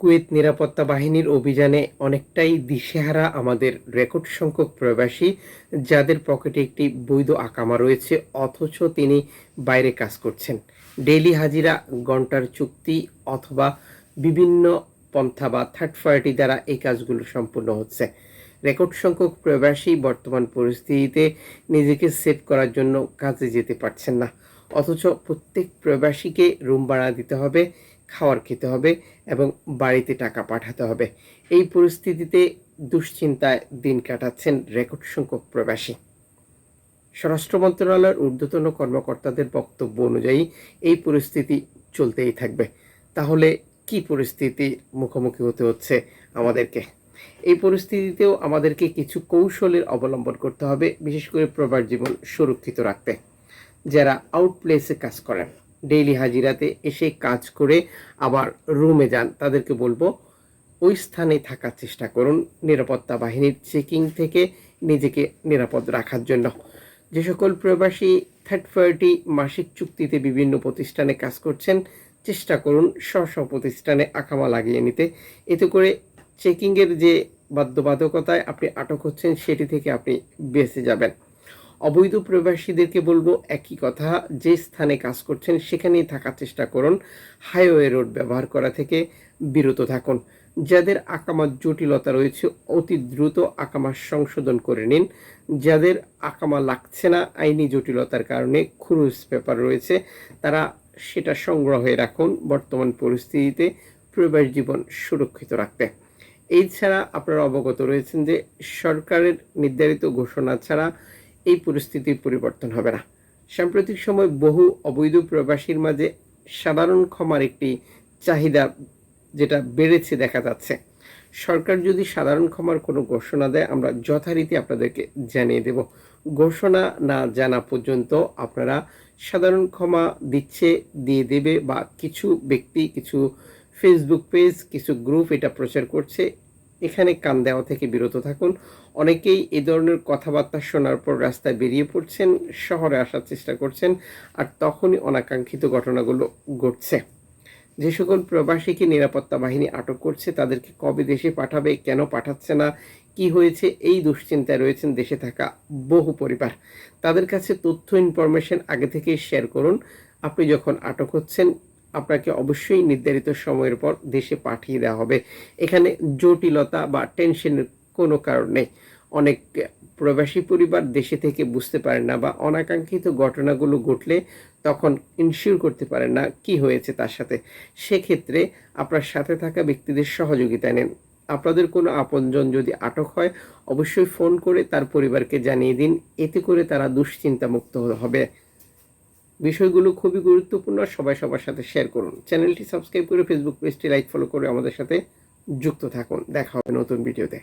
Kuwait নিরাপত্তা বাহিনীর অভিযানে অনেকটাই দিশেহারা আমাদের রেকর্ড সংখ্যক প্রবাসী, যাদের পকেটে একটি বৈধ আকামা রয়েছে, অথচ তিনি বাইরে কাজ করছেন। ডেইলি হাজিরা ঘণ্টার চুক্তি অথবা বিভিন্ন পন্থা বা থার্ড পার্টি দ্বারা এই কাজগুলো সম্পূর্ণ হচ্ছে। রেকর্ড সংখ্যক প্রবাসী বর্তমান পরিস্থিতিতে নিজেকে সেভ করার জন্য কাজে যেতে পারছেন না। অথচ প্রত্যেক প্রবাসীকে রুম ভাড়া দিতে হবে খাওয়ার খেতে হবে এবং বাড়িতে টাকা পাঠাতে হবে। এই পরিস্থিতিতে দুশ্চিন্তায় দিন কাটাচ্ছেন রেকর্ড সংখ্যক প্রবাসী। স্বরাষ্ট্র মন্ত্রণালয়ের ঊর্ধ্বতন কর্মকর্তাদের বক্তব্য অনুযায়ী এই পরিস্থিতি চলতেই থাকবে। তাহলে কি পরিস্থিতির মুখোমুখি হতে হচ্ছে আমাদেরকে? এই পরিস্থিতিতেও আমাদেরকে কিছু কৌশলের অবলম্বন করতে হবে, বিশেষ করে প্রবাস জীবন সুরক্ষিত রাখতে, যারা আউটপ্লেসে কাজ করেন। ডেইলি হাজিরাতে এসে কাজ করে আবার রুমে যান। তাদেরকে বলব, ওই স্থানে থাকার চেষ্টা করুন নিরাপত্তা বাহিনীর চেকিং থেকে নিজেকে নিরাপদ রাখার জন্য। যে সকল প্রবাসী থার্ড পার্টি মাসিক চুক্তিতে বিভিন্ন প্রতিষ্ঠানে কাজ করছেন, চেষ্টা করুন স্ব প্রতিষ্ঠানে আকামা লাগিয়ে নিতে। এতে করে চেকিংয়ের যে বাধ্যবাধকতায় আপনি আটক হচ্ছেন, সেটি থেকে আপনি বেঁচে যাবেন। অবৈধ প্রবাসীদেরকে বলব একই কথা, যে স্থানে কাজ করছেন সেখানেই থাকার চেষ্টা করুন। হাইওয়ে রোড ব্যবহার করা থেকে বিরত থাকুন। যাদের আকামার জটিলতা রয়েছে, অতি দ্রুত আকামার সংশোধন করে নিন। যাদের আকামা লাগছে না, আইনি জটিলতার কারণে খুরুজ পেপার রয়েছে, তারা সেটা সংগ্রহে রাখুন বর্তমান পরিস্থিতিতে প্রবাস জীবন সুরক্ষিত রাখতে। এছাড়া আপনারা অবগত রয়েছেন যে সরকারের নির্ধারিত ঘোষণা ছাড়া এই পরিস্থিতির পরিবর্তন হবে না। সাম্প্রতিক সময় বহু অবৈধ প্রবাসীর মাঝে সাধারণ ক্ষমার একটি চাহিদা যেটা বেড়েছে দেখা যাচ্ছে। সরকার যদি সাধারণ ক্ষমার কোনো ঘোষণা দেয়, আমরা যথারীতি আপনাদেরকে জানিয়ে দেব। ঘোষণা না জানা পর্যন্ত আপনারা সাধারণ ক্ষমা দিচ্ছে, দিয়ে দেবে বা কিছু ব্যক্তি, কিছু ফেসবুক পেজ কিছু গ্রুপ এটা প্রচার করছে এখানে কান দেওয়া থেকে বিরত থাকুন। অনেকেই এই ধরনের কথাবার্তা শোনার পর রাস্তায় বেরিয়ে পড়ছেন, শহরে আসার চেষ্টা করছেন, আর তখনই অনাকাঙ্ক্ষিত ঘটনাগুলো ঘটছে। যে সকল প্রবাসীকে নিরাপত্তা বাহিনী আটক করছে, তাদেরকে কবে দেশে পাঠাবে, কেন পাঠাচ্ছে না, কি হয়েছে, এই দুশ্চিন্তায় রয়েছেন দেশে থাকা বহু পরিবার। তাদের কাছে তথ্য, ইনফরমেশন আগে থেকেই শেয়ার করুন। আপনি যখন আটক হচ্ছেন আপনাকে অবশ্যই নির্ধারিত সময়ের পর দেশে পাঠিয়ে দেওয়া হবে। এখানে জটিলতা বা টেনশনের কোনো কারণ নেই। অনেক প্রবাসী পরিবার দেশে থেকে বুঝতে পারেন না বা অনাকাঙ্ক্ষিত ঘটনাগুলো ঘটলে তখন ইনশিওর করতে পারে না কি হয়েছে তার সাথে। সেক্ষেত্রে আপনার সাথে থাকা ব্যক্তিদের সহযোগিতা নেন। আপনাদের কোনো আপনজন যদি আটক হয়, অবশ্যই ফোন করে তার পরিবারকে জানিয়ে দিন। এতে করে তারা দুশ্চিন্তামুক্ত হবে। বিষয়গুলো খুবই গুরুত্বপূর্ণ, সবাই সবার সাথে শেয়ার করুন। চ্যানেলটি সাবস্ক্রাইব করে ফেসবুক পেজটি লাইক ফলো করে আমাদের সাথে যুক্ত থাকুন। দেখা হবে নতুন ভিডিওতে